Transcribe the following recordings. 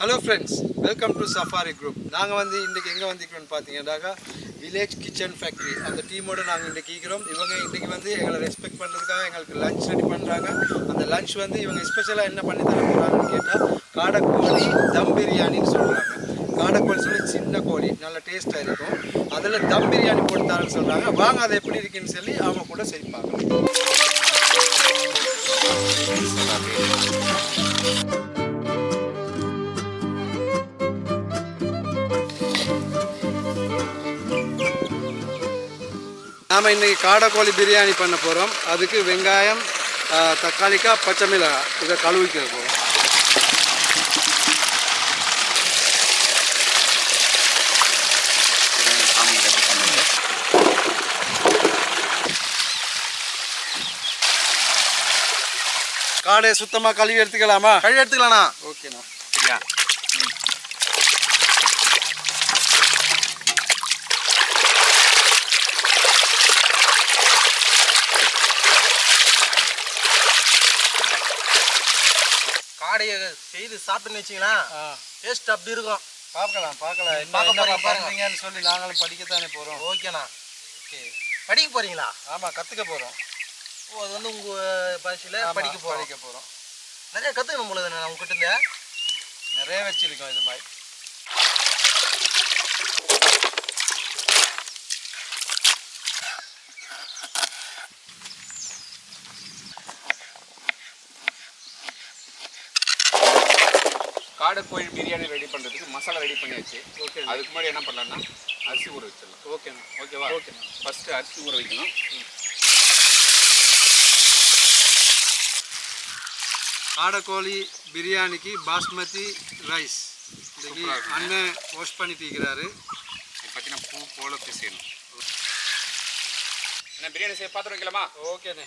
Hello friends welcome to safari group நாங்கள் வந்து இன்றைக்கி எங்கே வந்திருக்கிறோம்னு பார்த்தீங்கன்னாக்கா வில்லேஜ் கிச்சன் ஃபேக்ட்ரி அந்த டீமோட நாங்கள் இன்றைக்கி இருக்கிறோம். இவங்க இன்றைக்கி வந்து எங்களை ரெஸ்பெக்ட் பண்ணுறதுக்காக எங்களுக்கு லஞ்ச் ரெடி பண்ணுறாங்க அந்த லஞ்ச் வந்து இவங்க ஸ்பெஷலாக என்ன பண்ணி தர போகிறாங்கன்னு கேட்டால் காடைக்கோழி தம் பிரியாணின்னு சொல்கிறாங்க காடைக்கோழி சொல்லி சின்ன கோழி நல்லா டேஸ்ட்டாக இருக்கும். அதில் தம் பிரியாணி போட்டு தரேன்னு சொல்கிறாங்க வாங்க அது எப்படி இருக்குன்னு சொல்லி அவங்க கூட சரி பார்க்கலாம் நாம் இன்றைக்கி காடைக்கோழி பிரியாணி பண்ண போகிறோம் அதுக்கு வெங்காயம் தக்காளிக்காய் பச்சை மிளகாய் இதை கழுவிக்க போகிறோம் காடையை சுத்தமாக கழுவி எடுத்துக்கலாமா? கழுவி எடுத்துக்கலாண்ணா ஓகேண்ணா. சரியா காடையை செய்து சாப்பிட்டுன்னு வச்சிங்களேன். டேஸ்ட் அப்படி இருக்கும். பார்க்கலாம் பார்க்கலாம். என்ன. பண்ணுறீங்கன்னு சொல்லி நாங்களும் படிக்கத்தானே போகிறோம் ஓகேண்ணா ஓகே படிக்க போறீங்களா? ஆமாம் கற்றுக்க போகிறோம் ஓ அது வந்து உங்கள் பாஷையில் படிக்க போகிறோம் படிக்க போகிறோம் நிறைய கற்றுக்கணும் போல உங்ககிட்ட இருந்து நிறைய வச்சிருக்கோம் இது மாதிரி. கோழி பிரியாணி ரெடி பண்ணுறதுக்கு மசாலா ரெடி பண்ணியாச்சு. ஓகே அதுக்கு முன்னாடி என்ன பண்ணலாம்னா அரிசி ஊற வச்சிடலாம். ஓகேண்ணா ஓகேவா ஓகேண்ணா ஃபஸ்ட்டு அரிசி ஊற வைக்கணும். காடைக்கோழி பிரியாணிக்கு பாஸ்மதி ரைஸ். இருக்குங்க. அண்ணன் வாஷ் பண்ணிட்டு இருக்கிறாரு. இது பார்த்தீங்கன்னா பூ போல பிசையணும். என்ன பிரியாணி செய்ய பாத்திரம் வைக்கலாமா? ஓகேண்ணே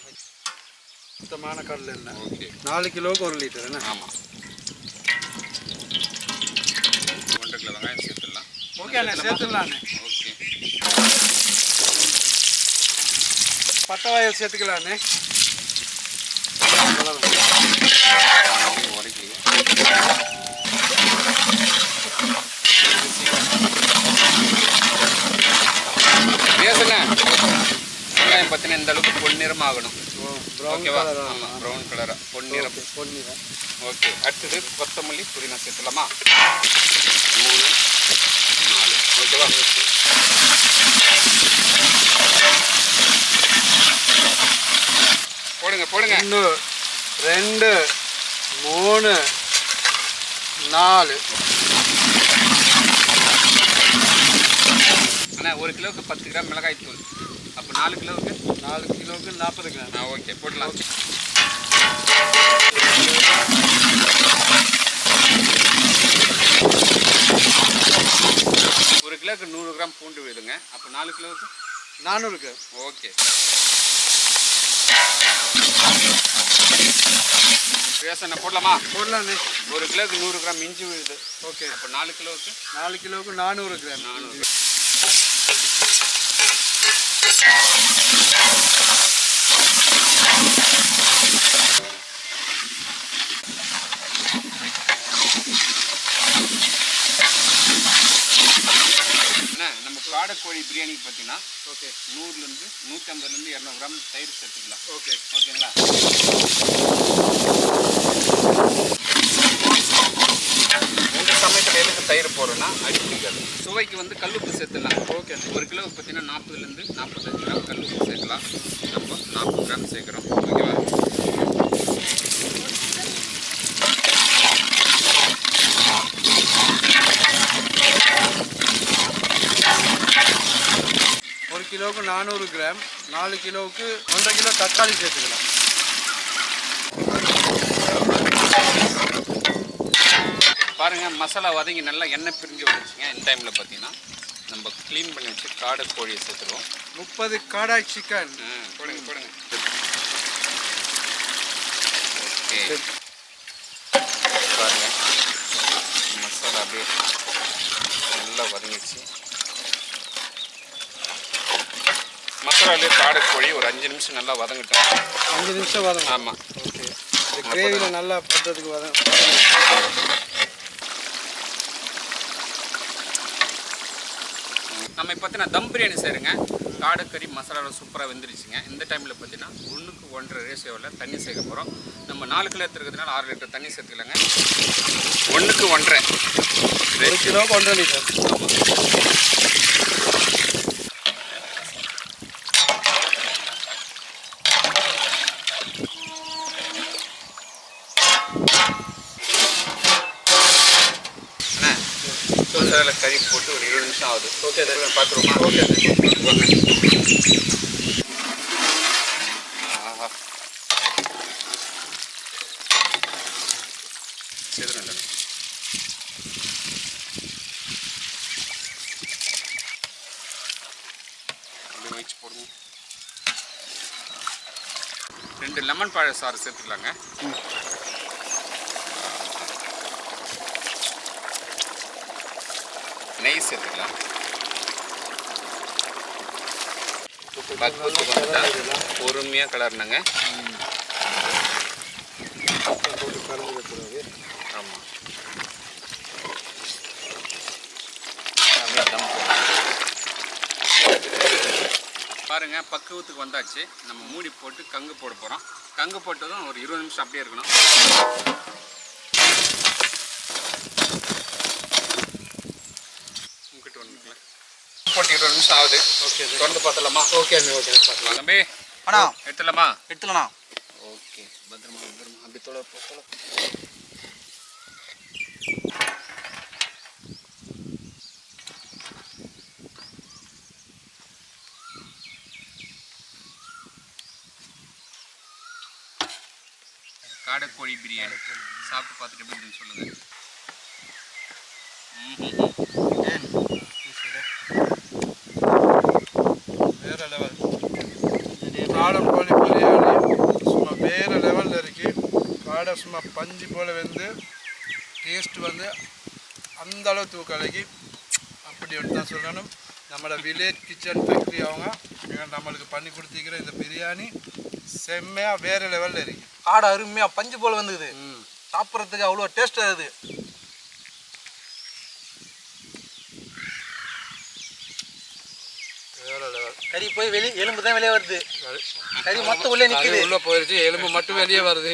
சுத்தமான கடல் எண்ணெய் ஓகே நாலு கிலோவுக்கு ஒரு லிட்டர் என்ன ஆமாம் ஒன்றரை கிலோ வெங்காயம் சேர்த்துடலாம் ஓகே அண்ணே சேர்த்துடலாண்ணே ஓகே. பட்டை வாயில் சேர்த்துக்கலாண்ணே பேசுங்க. வெங்காயம் பார்த்தீங்கன்னா இந்த அளவுக்கு பொன்னிறம் ஆகணும் ப்ரௌன் ஓகேவா ஆமாம் ப்ரௌன் கலராக பொன்னிறம். பொன்னிறம். ஓகே அடுத்தது கொத்தமல்லி புதினா சேர்த்துலாமா மூணு நாலு ஓகேவா போடுங்க போடுங்க. ஒன்று ரெண்டு மூணு நாலு. அண்ணா ஒரு கிலோவுக்கு பத்து கிராம் மிளகாய் தூள். அப்போ நாலு கிலோவுக்கு? நாலு கிலோவுக்கு நாற்பது கிராம். ஆ ஓகே போடலாம் ஒரு கிலோவுக்கு நூறு கிராம் பூண்டு விடுங்க. அப்போ நாலு கிலோவுக்கு? நானூறு கிராம். ஓகே. பேசண்ணா போடலாமா? போடலாண்ணே ஒரு கிலோவுக்கு நூறு கிராம் இஞ்சி விழுது ஓகே. அப்போ நாலு கிலோவுக்கு? நாலு கிலோவுக்கு நானூறு கிராம். நானூறு நம்ம காடைக்கோழி பிரியாணிக்கு பார்த்தீங்கன்னா ஓகே. நூறுலேருந்து நூற்றி ஐம்பதுலேருந்து இரநூறு கிராம் தயிர் சேர்த்துக்கலாம். ஓகே. ஓகேங்களா? உங்கள் சமயத்தில் எதுக்கு தயிர் போகிறோன்னா அடிப்பிடிக்காது சுவைக்கு வந்து கல்லுப்பு சேர்த்துலாம் ஓகே ஒரு கிலோ பார்த்தீங்கன்னா நாற்பதுலேருந்து நாற்பத்தஞ்சு கிராம் கல்லுப்பு சேர்க்கலாம். நம்ம நாற்பது கிராம் சேர்க்குறோம். ஓகேவா ஒரு கிலோவுக்கு நானூறு கிராம் நாலு கிலோவுக்கு ஒன்றரை கிலோ தக்காளி சேர்த்துக்கலாம். பாருங்க மசாலா வதங்கி நல்லா எண்ணெய் பிரிஞ்சு வந்துச்சுங்க இந்த டைமில் பார்த்தீங்கன்னா நம்ம க்ளீன் பண்ணி வச்சு காடை கோழியை சேர்த்துருவோம். முப்பது காடாய் சிக்கன் போடுங்க போடுங்க. ஓகே. பாருங்க மசாலா அப்படியே நல்லா வதங்கிடுச்சு. மசாலாலே காடை கோழி ஒரு அஞ்சு நிமிஷம் நல்லா வதங்கட்டும். அஞ்சு நிமிஷம் வதங்க ஆமாம் ஓகே. இந்த கிரேவியில் நல்லா பண்ணுறதுக்கு வதங்க நம்ம இப்போ பார்த்தீங்கன்னா தம் பிரியாணி செய்கிறேங்க காடைக்கறி மசாலாவில் சூப்பராக வெந்துருச்சுங்க. இந்த டைமில் பார்த்தீங்கன்னா ஒன்றுக்கு ஒன்றரை ரேஷியோவில் தண்ணி சேர்க்க போகிறோம் நம்ம நாலு கிலோ எடுத்துருக்கிறதுனால ஆறு லிட்டர் தண்ணி சேர்த்துக்கலாங்க. ஒன்றுக்கு ஒன்றரை. ஒரு கிலோ ஒன்றரை லிட்டர் அண்ணா மசாலாவில் கறி போட்டு ஒரு இருபது நிமிஷம் ஆகுது. ஓகே சார் பார்த்துருமா ஓகே சரி வச்சு ரெண்டு லெமன் பழ சாறு சேர்த்துக்கலாங்க நெய் சேர்த்துக்கலாம். பக்குவத்துக்கு வந்துட்டா பொறுமையாக கலர்னுங்க ஆமாம் பாருங்க பக்குவத்துக்கு வந்தாச்சு. நம்ம மூடி போட்டு கங்கு போட போகிறோம் கங்கு போட்டதும் ஒரு இருபது நிமிஷம் அப்படியே இருக்கணும் உங்ககிட்ட ஒன்று இருக்குல்ல போட்டு இருபது நிமிஷம் ஆகுது. ஓகே திறந்து பார்த்தலாமா ஓகே ஓகே பார்க்கலாம் தம்பி அண்ணா எடுத்துலாமா எடுத்துலண்ணா ஓகே பத்திரமா பத்திரமா. அப்படி தொலை தொலை. காடைக்கோழி பிரியாணி. சாப்பிட்டு பார்த்துட்டு எப்படி இருக்குன்னு சொல்லுங்க ம்ஹும். வேற லெவல் காடம் கோழி பிரியாணி சும்மா வேற லெவலில் இருக்கு காடை சும்மா பஞ்சு போல் வந்து டேஸ்ட் வந்து அந்த அளவு தூக்கலைக்கு அப்படி ஒன்று தான் சொல்லணும். நம்மளோட வில்லேஜ் கிச்சன் ஃபேக்ட்ரி அவங்க நம்மளுக்கு பண்ணி கொடுத்திருக்கிற இந்த பிரியாணி செம்மையாக வேற லெவலில் இருக்கு. காடை அருமையா பஞ்சு போல வந்துக்குது. சாப்பிட்றதுக்கு அவ்வளோ டேஸ்ட் லெவல் கறி போய் வெளியே எலும்பு தான் வெளியே வருது. கறி. மொத்தம் உள்ளே நிற்குது உள்ளே போயிடுச்சு எலும்பு மட்டும் வெளியே வருது.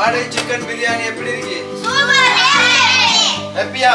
நல்லா இருக்கா காடை சிக்கன் பிரியாணி எப்படி இருக்கு? ஹாப்பியா